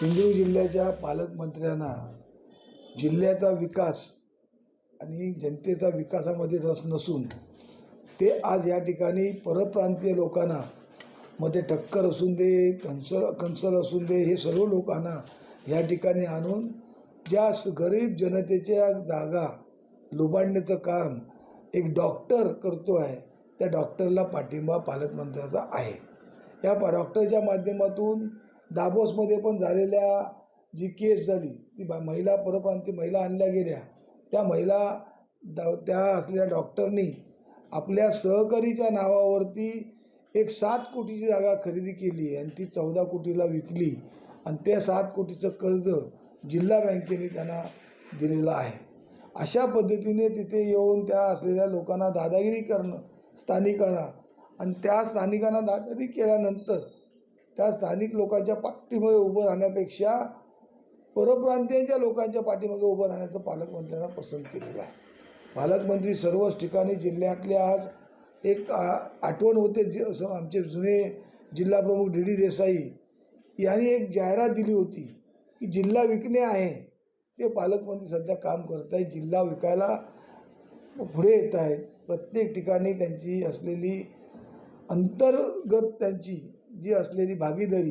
सिंधुदुर्ग जिल्ह्याच्या पालकमंत्र्यांना जिल्ह्याचा विकास आणि जनतेचा विकासामध्ये रस नसून ते आज या ठिकाणी परप्रांतीय लोकांना मध्ये टक्कर असून दे कन्सल कन्सल असून दे हे सर्व लोकांना या ठिकाणी आणून ज्या स- गरीब जनतेच्या जागा लुबाडण्याचं काम एक डॉक्टर करतो आहे त्या डॉक्टरला पाठिंबा पालकमंत्र्याचा आहे. या डॉक्टरच्या माध्यमातून दाबोसमध्ये पण झालेल्या जी केस झाली ती बा महिला परप्रांती महिला आणल्या गेल्या. त्या महिला द त्या असलेल्या डॉक्टरनी आपल्या सहकारीच्या नावावरती एक सात कोटीची जागा खरेदी केली आणि ती चौदा कोटीला विकली. आणि त्या सात कोटीचं कर्ज जिल्हा बँकेने त्यांना दिलेलं आहे. अशा पद्धतीने तिथे येऊन त्या असलेल्या लोकांना दादागिरी करणं स्थानिकांना. आणि त्या स्थानिकांना दादागिरी केल्यानंतर त्या स्थानिक लोकांच्या पाठीमागे उभं राहण्यापेक्षा परप्रांतीयांच्या लोकांच्या पाठीमागे उभं राहण्याचं पालकमंत्र्यांना पसंत केलेलं आहे. पालकमंत्री सर्वच ठिकाणी जिल्ह्यातले आज एक आ- आठवण होते जे असं आमचे जुने जिल्हाप्रमुख डी डी देसाई यांनी एक जाहिरात दिली होती की जिल्हा विकणे आहे. ते पालकमंत्री सध्या काम करत आहेत. जिल्हा विकायला पुढे येत आहेत. प्रत्येक ठिकाणी त्यांची असलेली अंतर्गत त्यांची जी असलेली भागीदारी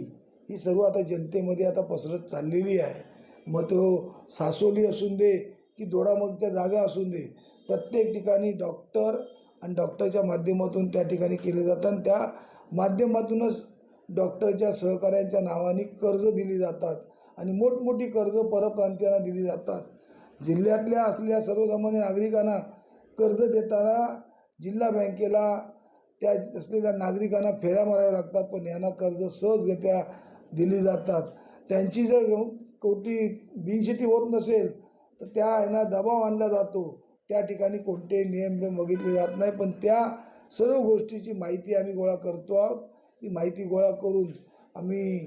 ही सर्व आता जनतेमध्ये आता पसरत चाललेली आहे. मग तो सासोली असून दे की दोडामगच्या जागा असून दे प्रत्येक ठिकाणी डॉक्टर आणि डॉक्टरच्या माध्यमातून त्या ठिकाणी केले जातात आणि त्या माध्यमातूनच डॉक्टरच्या सहकाऱ्यांच्या नावाने कर्ज दिली जातात आणि मोठमोठी कर्ज परप्रांतीयांना दिली जातात. जिल्ह्यातल्या असलेल्या सर्वसामान्य नागरिकांना कर्ज देताना जिल्हा बँकेला त्या असलेल्या नागरिकांना फेऱ्या माराव्या लागतात पण यांना कर्ज सहजगत्या दिली जातात. त्यांची जर कोटी बिनशेती होत नसेल तर त्या यांना दबाव आणला जातो. त्या ठिकाणी कोणते नियम बघितले जात नाही पण त्या सर्व गोष्टीची माहिती आम्ही गोळा करतो आहोत. ती माहिती गोळा करून आम्ही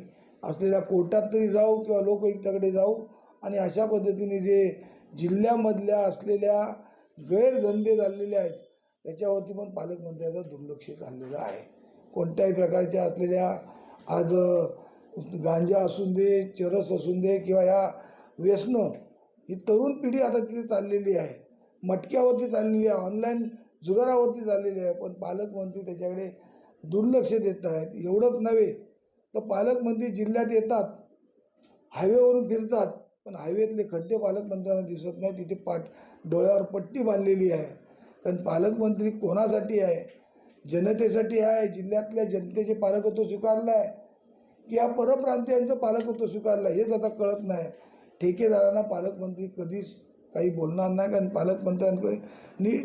असलेल्या कोर्टात तरी जाऊ किंवा लोकयुक्ताकडे जाऊ. आणि अशा पद्धतीने जे जिल्ह्यामधल्या असलेल्या गैरधंदे झालेले आहेत त्याच्यावरती पण पालकमंत्र्याचं दुर्लक्ष चाललेलं आहे. कोणत्याही प्रकारच्या असलेल्या आज गांजा असून दे चरस असून दे किंवा या व्यसनं ही तरुण पिढी आता तिथे चाललेली आहे. मटक्यावरती चाललेली आहे ऑनलाईन जुगारावरती चाललेली आहे पण पालकमंत्री त्याच्याकडे दुर्लक्ष देत आहेत. एवढंच नव्हे तर पालकमंत्री जिल्ह्यात येतात हायवेवरून फिरतात पण हायवेतले खड्डे पालकमंत्र्यांना दिसत नाही तिथे पाट डोळ्यावर पट्टी बांधलेली आहे. कारण पालकमंत्री कोणासाठी आहे? जनतेसाठी आहे? जिल्ह्यातल्या जनतेचे पालकत्व स्वीकारलं आहे? की या परप्रांतीयांचं पालकत्व स्वीकारलं आहे? हेच आता कळत नाही. ठेकेदारांना पालकमंत्री कधीच काही बोलणार नाही कारण पालकमंत्र्यांकडे नी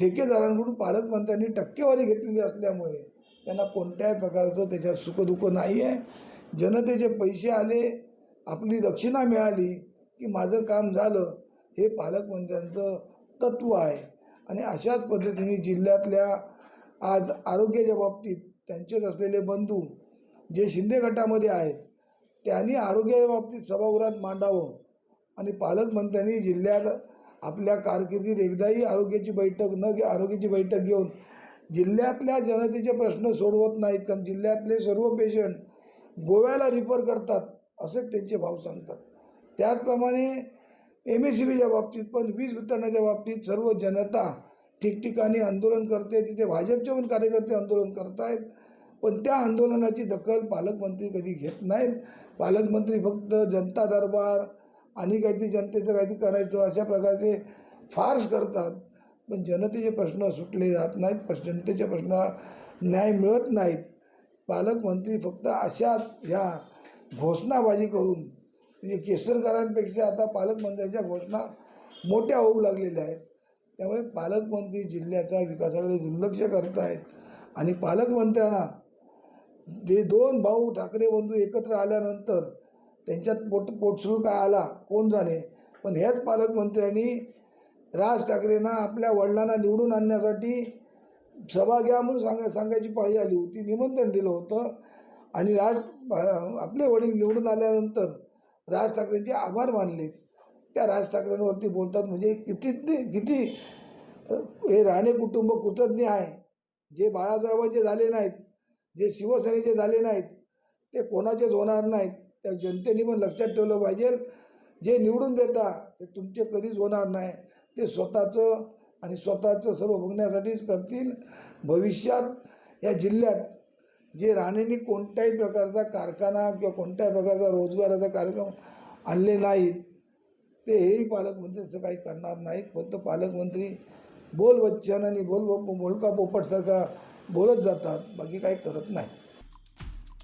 ठेकेदारांकडून पालकमंत्र्यांनी टक्केवारी घेतलेली असल्यामुळे त्यांना कोणत्याही प्रकारचं त्याच्यात सुखदुःख नाही आहे. जनतेचे पैसे आले आपली दक्षिणा मिळाली की माझं काम झालं हे पालकमंत्र्यांचं तत्त्व आहे. आणि अशाच पद्धतीने जिल्ह्यातल्या आज आरोग्याच्या बाबतीत त्यांचेच असलेले बंधू जे शिंदे गटामध्ये आहेत त्यांनी आरोग्याच्या बाबतीत सभागृहात मांडावं. आणि पालकमंत्र्यांनी जिल्ह्यात आपल्या कारकिर्दीत एकदाही आरोग्याची बैठक न घे आरोग्याची बैठक घेऊन जिल्ह्यातल्या जनतेचे प्रश्न सोडवत नाहीत कारण जिल्ह्यातले सर्व पेशंट गोव्याला रिफर करतात असे त्यांचे भाव सांगतात. त्याचप्रमाणे एम एस सी बीच्या बाबतीत पण वीज वितरणाच्या बाबतीत सर्व जनता ठिकठिकाणी आंदोलन करते. तिथे भाजपचे पण कार्यकर्ते आंदोलन करत आहेत पण त्या आंदोलनाची दखल पालकमंत्री कधी घेत नाहीत. पालकमंत्री फक्त जनता दरबार आणि काहीतरी जनतेचं काहीतरी करायचं अशा प्रकारचे फार्स करतात. पण जनतेचे प्रश्न सुटले जात नाहीत. प्रश्न जनतेच्या प्रश्न न्याय मिळत नाहीत. पालकमंत्री फक्त अशाच ह्या घोषणाबाजी करून म्हणजे केसरकरांपेक्षा आता पालकमंत्र्यांच्या घोषणा मोठ्या होऊ लागलेल्या आहेत. त्यामुळे पालकमंत्री जिल्ह्याच्या विकासाकडे दुर्लक्ष करत आहेत. आणि पालकमंत्र्यांना जे दोन भाऊ ठाकरे बंधू एकत्र आल्यानंतर त्यांच्यात पोट पोटसुळू काय आला कोण जाणे? पण ह्याच पालकमंत्र्यांनी राज ठाकरेंना आपल्या वडिलांना निवडून आणण्यासाठी सभा घ्या म्हणून सांगा सांगायची पाळी आली होती निमंत्रण दिलं होतं. आणि राज आपले वडील निवडून आल्यानंतर राज ठाकरेंचे आभार मानले. त्या राज ठाकरेंवरती बोलतात म्हणजे किती किती हे राणे कुटुंब कृतज्ञ आहे. जे बाळासाहेबांचे झाले नाहीत जे शिवसेनेचे झाले नाहीत ते कोणाचेच होणार नाहीत. त्या जनतेने पण लक्षात ठेवलं पाहिजे. जे निवडून देता ते तुमचे कधीच होणार नाही. ते स्वतःचं आणि स्वतःचं सर्व बघण्यासाठीच करतील. भविष्यात या जिल्ह्यात जे राणेंनी कोणत्याही प्रकारचा कारखाना किंवा कोणत्याही प्रकारचा रोजगाराचा कार्यक्रम आणले नाहीत ते हेही पालकमंत्री असं काही करणार नाहीत. फक्त पालकमंत्री बोल बच्चन आणि बोल बोलका पोपटसारखा बोलत जातात बाकी काही करत नाही.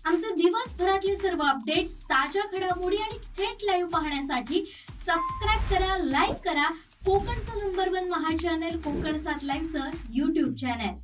आमचे दिवसभरातले सर्व अपडेट्स ताज्या घडामोडी आणि थेट लाईव्ह पाहण्यासाठी सबस्क्राईब करा लाईक करा. कोकणचं number one Maha channel Konkan सात लाईव्हचं युट्यूब चॅनल